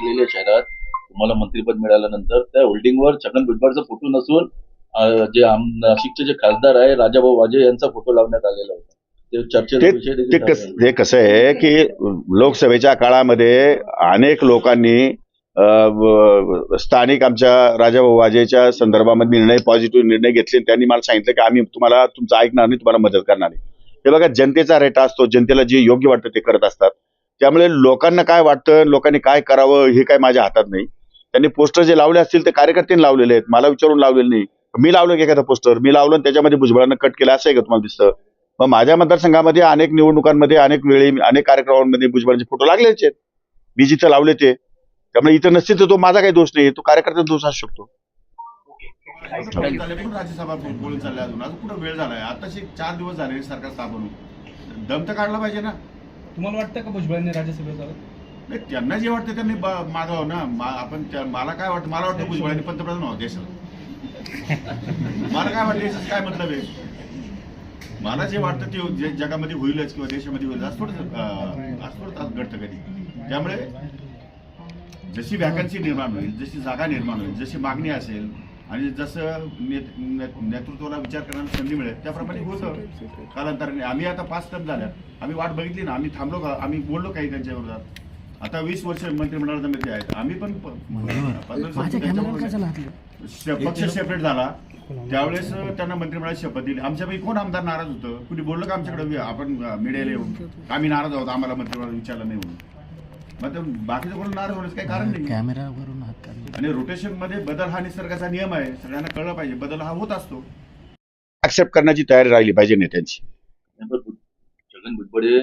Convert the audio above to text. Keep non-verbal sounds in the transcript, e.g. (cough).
केलेल्या शहरात तुम्हाला मंत्रीपद मिळाल्यानंतर त्या होल्डिंगवर छगन भुजबळचा फोटो नसून जे नाशिकचे जे खासदार आहे राजाभाऊ वाजे यांचा फोटो लावण्यात आलेला होता. ते कस. हे आहे की लोकसभेच्या काळामध्ये अनेक लोकांनी स्थानिक आमच्या राजाभाऊ वाजेच्या संदर्भामध्ये निर्णय पॉझिटिव्ह निर्णय घेतले त्यांनी मला सांगितलं की आम्ही तुम्हाला तुमचं ऐकणार नाही तुम्हाला मदत करणार नाही. हे बघा जनतेचा रेटा असतो जनतेला जे योग्य वाटतं ते करत असतात. त्यामुळे लोकांना काय वाटतं लोकांनी काय करावं हे काय माझ्या हातात नाही. त्यांनी पोस्टर जे लावले असतील ते कार्यकर्त्यांनी लावलेले आहेत. मला विचारून लावलेले नाही. मी लावलं की एखादं पोस्टर मी लावलं त्याच्यामध्ये भुजबळांना कट केलं असं आहे का तुम्हाला दिसतं? मग माझ्या मतदारसंघामध्ये अनेक निवडणुकांमध्ये अनेक वेळी अनेक कार्यक्रमांमध्ये भुजबळांचे फोटो लागलेच आहेत. मी जिथं लावले ते. त्यामुळे इथं नसतील तर तो माझा काही दोष नाही तो कार्यकर्त्याचा दोष असू शकतो. राज्यसभा बोलून अजून. कुठं वेळ झालाय? आताशी चार दिवस झाले सरकार स्थापन दम तर काढला पाहिजे ना. तुम्हाला वाटतं का भुजबळांनी राज्यसभेत जावं? नाही त्यांना जे वाटतं त्यांनी मागावं ना. मा- आपण त्या- मला काय वाटतं मला वाटतं भुजबळांनी पंतप्रधान व्हावं देशाला. (laughs) मला काय वाटतं याचं काय मतलब आहे? मला जे वाटतं ते जे जगामध्ये होईलच किंवा देशामध्ये होईल थोडं घडतं कधी. त्यामुळे जशी वॅकन्सी निर्माण होईल जशी जागा निर्माण होईल जशी मागणी असेल आणि जसं नेत- नेत- नेतृत्वाला विचार करण्याला संधी मिळेल त्याप्रमाणे होतं. कालांतराने आम्ही आता पाच टप झाल्या आम्ही वाट बघितली ना आम्ही थांबलो का? आम्ही बोललो काही त्यांच्या विरोधात. आता वीस वर्ष मंत्रिमंडळामध्ये आहेत. आम्ही पण पक्ष सेपरेट झाला. त्यावेळेस त्यांना मंत्रिमंडळाची शपथ दिली. आमच्यापैकी कोण आमदार नाराज होतं? कुणी बोललं का आमच्याकडे आपण मीडियाला येऊन? आम्ही नाराज आहोत? आम्हाला मंत्रिमंडळ विचारलं नाही म्हणून. मग बाकीचं कोण नाराज होण्याचं काही कारण नाही. काढले आणि रोटेशनमध्ये बदल हा निसर्गाचा नियम आहे. सगळ्यांना कळलं पाहिजे. बदल हा होत असतो. ऍक्सेप्ट करण्याची तयारी राहिली पाहिजे नेत्यांची. छगन भुजबळ